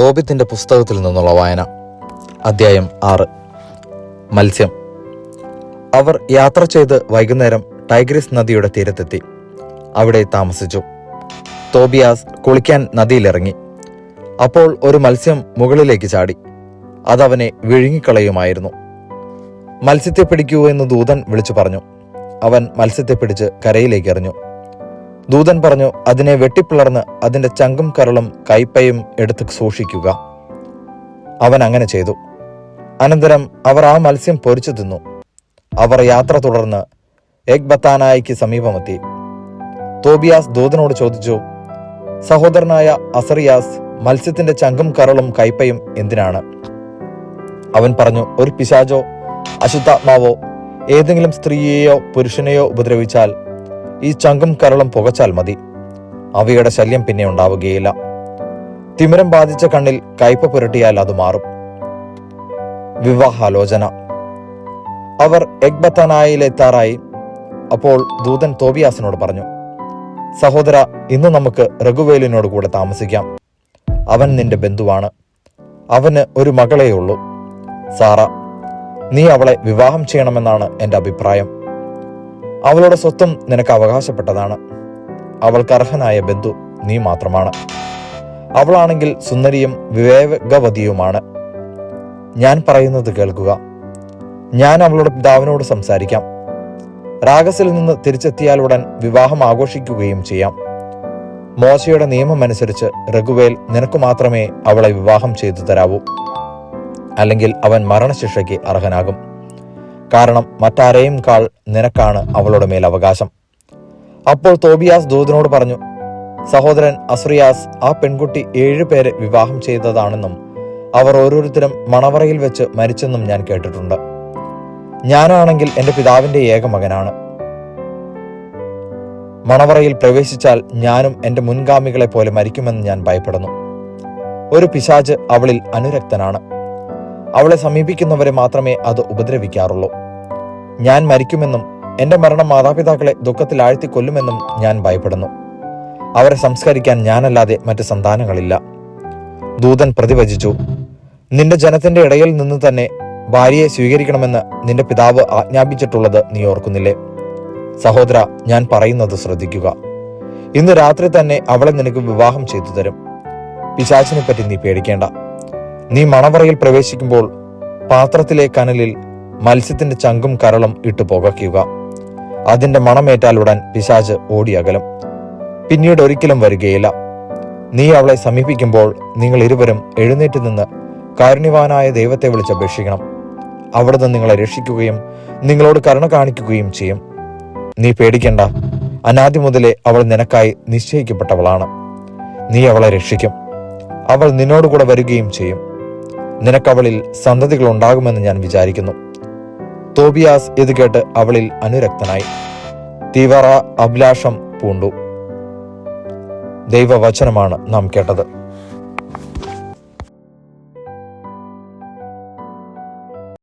തോബിത്തിന്റെ പുസ്തകത്തിൽ നിന്നുള്ള വായന. അദ്ധ്യായം ആറ്. മത്സ്യം. അവർ യാത്ര ചെയ്ത് വൈകുന്നേരം ടൈഗ്രിസ് നദിയുടെ തീരത്തെത്തി. അവിടെ താമസിച്ചു. തോബിയാസ് കുളിക്കാൻ നദിയിലിറങ്ങി. അപ്പോൾ ഒരു മത്സ്യം മുകളിലേക്ക് ചാടി. അതവനെ വിഴുങ്ങിക്കളയുമായിരുന്നു. മത്സ്യത്തെ പിടിക്കൂ എന്ന് ദൂതൻ വിളിച്ചു പറഞ്ഞു. അവൻ മത്സ്യത്തെ പിടിച്ച് കരയിലേക്ക് എറിഞ്ഞു. ദൂതൻ പറഞ്ഞു അതിനെ വെട്ടിപ്പിളർന്ന് അതിന്റെ ചങ്കും കരളും കൈപ്പയും എടുത്ത് സൂക്ഷിക്കുക. അവൻ അങ്ങനെ ചെയ്തു. അനന്തരം അവർ ആ മത്സ്യം പൊരിച്ചു തിന്നു. അവർ യാത്ര തുടർന്ന് എഗ്ബത്താനായിക്ക് സമീപമെത്തി. തോബിയാസ് ദൂതനോട് ചോദിച്ചു സഹോദരനായ അസറിയാസ് മത്സ്യത്തിന്റെ ചങ്കും കരളും കൈപ്പയും എന്തിനാണ്? അവൻ പറഞ്ഞു ഒരു പിശാചോ അശുദ്ധാത്മാവോ ഏതെങ്കിലും സ്ത്രീയെയോ പുരുഷനെയോ ഉപദ്രവിച്ചാൽ ഈ ചങ്കും കരളും പുകച്ചാൽ മതി. അവയുടെ ശല്യം പിന്നെ ഉണ്ടാവുകയില്ല. തിമിരം ബാധിച്ച കണ്ണിൽ കയ്പ പുരട്ടിയാൽ അത് മാറും. വിവാഹാലോചന. അവർ എഗ്ബത്തനായിലെത്താറായി അപ്പോൾ ദൂതൻ തോബിയാസിനോട് പറഞ്ഞു സഹോദര ഇന്ന് നമുക്ക് രഘുവേലിനോട് കൂടെ താമസിക്കാം. അവൻ നിന്റെ ബന്ധുവാണ്. അവന് ഒരു മകളേ ഉള്ളൂ സാറ നീ അവളെ വിവാഹം ചെയ്യണമെന്നാണ് എന്റെ അഭിപ്രായം. അവളുടെ സ്വത്വം നിനക്ക് അവകാശപ്പെട്ടതാണ്. അവൾക്ക് അർഹനായ ബന്ധു നീ മാത്രമാണ്. അവളാണെങ്കിൽ സുന്ദരിയും വിവേകവതിയുമാണ്. ഞാൻ പറയുന്നത് കേൾക്കുക. ഞാൻ അവളുടെ പിതാവിനോട് സംസാരിക്കാം. രാഗസിൽ നിന്ന് തിരിച്ചെത്തിയാലുടൻ വിവാഹം ആഘോഷിക്കുകയും ചെയ്യാം. മോശയുടെ നിയമം അനുസരിച്ച് രഘുവേൽ നിനക്ക് മാത്രമേ അവളെ വിവാഹം ചെയ്തു തരാവൂ. അല്ലെങ്കിൽ അവൻ മരണശിക്ഷയ്ക്ക് അർഹനാകും. കാരണം മറ്റാരെയും കാൾ നിനക്കാണ് അവളുടെ മേൽ അവകാശം. അപ്പോൾ തോബിയാസ് ദൂതനോട് പറഞ്ഞു സഹോദരൻ അസ്രിയാസ് ആ പെൺകുട്ടി ഏഴു പേരെ വിവാഹം ചെയ്തതാണെന്നും അവർ ഓരോരുത്തരും മണവറയിൽ വെച്ച് മരിച്ചെന്നും ഞാൻ കേട്ടിട്ടുണ്ട്. ഞാനാണെങ്കിൽ എന്റെ പിതാവിന്റെ ഏക മകനാണ്. മണവറയിൽ പ്രവേശിച്ചാൽ ഞാനും എന്റെ മുൻഗാമികളെ പോലെ മരിക്കുമെന്ന് ഞാൻ ഭയപ്പെടുന്നു. ഒരു പിശാജ് അവളിൽ അനുരക്തനാണ്. അവളെ സമീപിക്കുന്നവരെ മാത്രമേ അത് ഉപദ്രവിക്കാറുള്ളൂ. ഞാൻ മരിക്കുമെന്നും എന്റെ മരണം മാതാപിതാക്കളെ ദുഃഖത്തിൽ ആഴ്ത്തി കൊല്ലുമെന്നും ഞാൻ ഭയപ്പെടുന്നു. അവരെ സംസ്കരിക്കാൻ ഞാനല്ലാതെ മറ്റ് സന്താനങ്ങളില്ല. ദൂതൻ പ്രതിവചിച്ചു നിന്റെ ജനത്തിന്റെ ഇടയിൽ നിന്ന് തന്നെ ഭാര്യയെ സ്വീകരിക്കണമെന്ന് നിന്റെ പിതാവ് ആജ്ഞാപിച്ചിട്ടുള്ളത് നീ ഓർക്കുന്നില്ലേ? സഹോദര ഞാൻ പറയുന്നത് ശ്രദ്ധിക്കുക. ഇന്ന് രാത്രി തന്നെ അവളെ നിനക്ക് വിവാഹം ചെയ്തു തരും. പിശാച്ചിനെ പറ്റി നീ പേടിക്കേണ്ട. നീ മണവറയിൽ പ്രവേശിക്കുമ്പോൾ പാത്രത്തിലെ കനലിൽ മത്സ്യത്തിന്റെ ചങ്കും കരളും ഇട്ട് പുകയ്ക്കുക. അതിന്റെ മണമേറ്റാലുടൻ പിശാജ് ഓടിയകലും പിന്നീട് ഒരിക്കലും വരികയില്ല. നീ അവളെ സമീപിക്കുമ്പോൾ നിങ്ങൾ ഇരുവരും എഴുന്നേറ്റ് നിന്ന് കാരുണ്യവാനായ ദൈവത്തെ വിളിച്ചപേക്ഷിക്കണം അവിടുന്ന് നിങ്ങളെ രക്ഷിക്കുകയും നിങ്ങളോട് കരുണ കാണിക്കുകയും ചെയ്യും. നീ പേടിക്കണ്ട. അനാദി മുതലേ അവൾ നിനക്കായി നിശ്ചയിക്കപ്പെട്ടവളാണ്. നീ അവളെ രക്ഷിക്കും. അവൾ നിന്നോടുകൂടെ വരികയും ചെയ്യും. നിനക്കവളിൽ സന്തതികൾ ഉണ്ടാകുമെന്ന് ഞാൻ വിചാരിക്കുന്നു. തോബിയാസ് ഇത് കേട്ട് അവളിൽ അനുരക്തനായി. തീവ്ര അഭിലാഷം പൂണ്ടു. ദൈവവചനമാണ് നാം കേട്ടത്.